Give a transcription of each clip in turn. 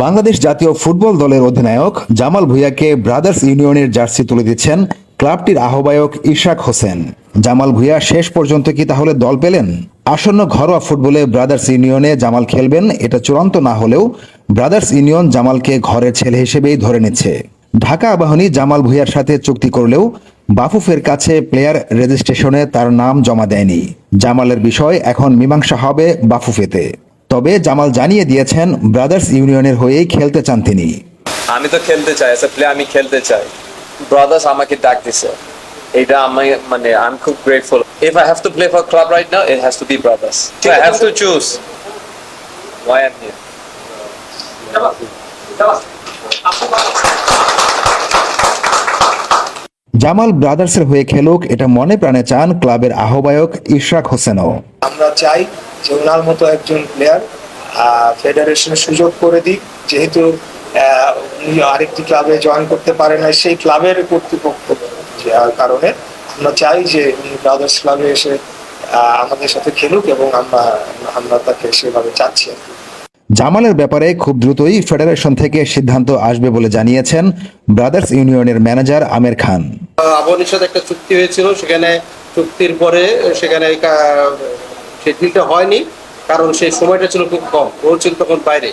বাংলাদেশ জাতীয় ফুটবল দলের অধিনায়ক জামাল ভুঁইয়াকে ব্রাদার্স ইউনিয়নের জার্সি তুলে দিচ্ছেন ক্লাবটির আহ্বায়ক ইশাক হোসেন। জামাল ভুঁইয়া শেষ পর্যন্ত কি তাহলে দল পেলেন? আসন্ন ঘরোয়া ফুটবলে ব্রাদার্স ইউনিয়নে জামাল খেলবেন, এটা চূড়ান্ত না হলেও ব্রাদার্স ইউনিয়ন জামালকে ঘরের ছেলে হিসেবেই ধরে নিচ্ছে। ঢাকা আবাহনী জামাল ভুঁইয়ার সাথে চুক্তি করলেও বাফুফের কাছে প্লেয়ার রেজিস্ট্রেশনে তার নাম জমা দেয়নি। জামালের বিষয় এখন মীমাংসা হবে বাফুফেতে। তবে জামাল জানিয়ে দিয়েছেন ব্রাদার্স ইউনিয়নের হয়েই খেলতে চান তিনি। আমি তো খেলতে চাই এস প্লে আমি খেলতে চাই। ব্রাদার্স আমাকে ডাক দিছে। এটা আমি মানে আই এম খুব grateful if I have to play for club right now it has to be Brothers I have to choose why am here Jamal ব্রাদার্সের হয়ে খেলুক, এটা মনে প্রাণে চান ক্লাবের আহ্বায়ক ইশরাক হোসেনও আমরা চাই যে ওনার মতো একজন প্লেয়ার ফেডারেশনে সুযোগ করে দিক যেহেতু উনি আরেকটি ক্লাবে জয়েন করতে পারে না সেই ক্লাবের কর্তৃপক্ষ কারণে আমরা চাই যে উনি ব্রাদার্স ক্লাবে এসে আমাদের সাথে খেলুক এবং আমরা আমরা তাকে সেভাবে চাচ্ছি আর কি। জামালের ব্যাপারে খুব দ্রুতই ফেডারেশন থেকে সিদ্ধান্ত আসবে বলে জানিয়েছেন ব্রাদার্স ইউনিয়নের ম্যানেজার আমির খান। আবহানির সাথে একটা চুক্তি হয়েছিল, সেখানে চুক্তির পরে সেখানে সেই ডিলটা হয়নি, কারণ সেই সময়টা ছিল খুব কম ও ছিল তখন বাইরে।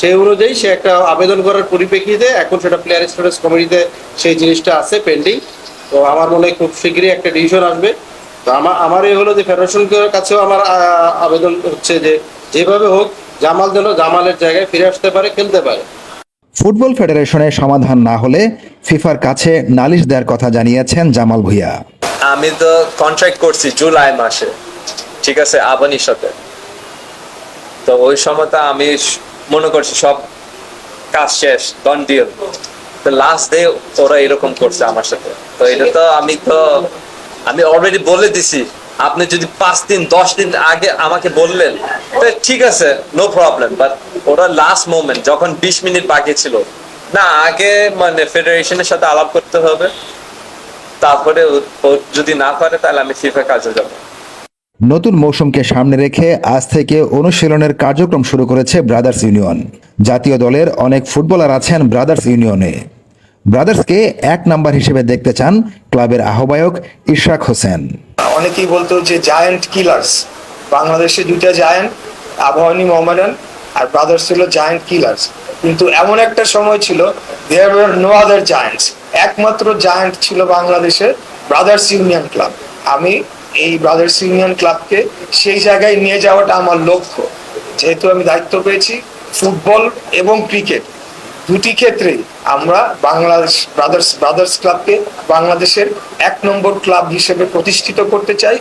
সেই অনুযায়ী সে একটা আবেদন করার পরিপ্রেক্ষিতে এখন সেটা প্লেয়ার স্টুডেন্টস কমিটিতে সেই জিনিসটা আছে পেন্ডিং তো আমার মনে হয় খুব শীঘ্রই একটা ডিসিশন আসবে। তো আমার আমার এই হলো যে ফেডারেশনের কাছেও আমার আবেদন হচ্ছে যে যেভাবে হোক জামাল যেন জামালের জায়গায় ফিরে আসতে পারে খেলতে পারে। ফুটবল ফেডারেশনের সমাধান না হলে ফিফার কাছে নালিশ দেওয়ার কথা জানিয়েছেন জামাল ভুঁইয়া। আমি তো কন্ট্রাক্ট করছি জুলাই মাসে ঠিক আছে আবানির সাথে। তো ওই সময়টা আমি মনে করছি সব কাজ শেষ ডন ডিল তো লাস্ট ডে ওরা এরকম করছে আমার সাথে। তো এটা তো আমি তো আমি অলরেডি বলে দিছি। আপনি যদি পাঁচ দিন, দশ দিন আগে আমাকে বললেন ঠিক আছে নো প্রবলেম বাট ওরা লাস্ট মোমেন্ট যখন বিশ মিনিট বাকি ছিল, না, আগে মানে ফেডারেশনের সাথে আলাপ করতে হবে, তারপরে যদি না পারে, তাহলে আমি ফিফা কাজে যাব। নতুন মৌসুমকে সামনে রেখে আজ থেকে অনুশীলনের কার্যক্রম শুরু করেছে ব্রাদার্স ইউনিয়ন জাতীয় দলের অনেক ফুটবলার আছেন ব্রাদার্স ইউনিয়নে ব্রাদার্সকে এক নাম্বার হিসেবে দেখতে চান ক্লাবের আহ্বায়ক ইশরাক হোসেন। অনেকেই বলতো যে জায়ান্ট কিলার্স, বাংলাদেশে দুইটা জায়ান্ট, আবহানী মোহামেডান আর ব্রাদার্স ছিল জায়ান্ট কিলার্স। কিন্তু এমন একটা সময় ছিল দেয়ার নো আদার জায়ান্টস। একমাত্র জায়ান্ট ছিল বাংলাদেশের ব্রাদার্স ইউনিয়ন ক্লাব। আমি এই ব্রাদার্স ইউনিয়ন ক্লাবকে সেই জায়গায় নিয়ে যাওয়াটা আমার লক্ষ্য। যেহেতু আমি দায়িত্ব পেয়েছি ফুটবল এবং ক্রিকেট। দুটি ক্ষেত্রে আমরা বাংলাদেশ ব্রাদার্স ব্রাদার্স ক্লাবকে বাংলাদেশের এক নম্বর ক্লাব হিসেবে প্রতিষ্ঠিত করতে চাই।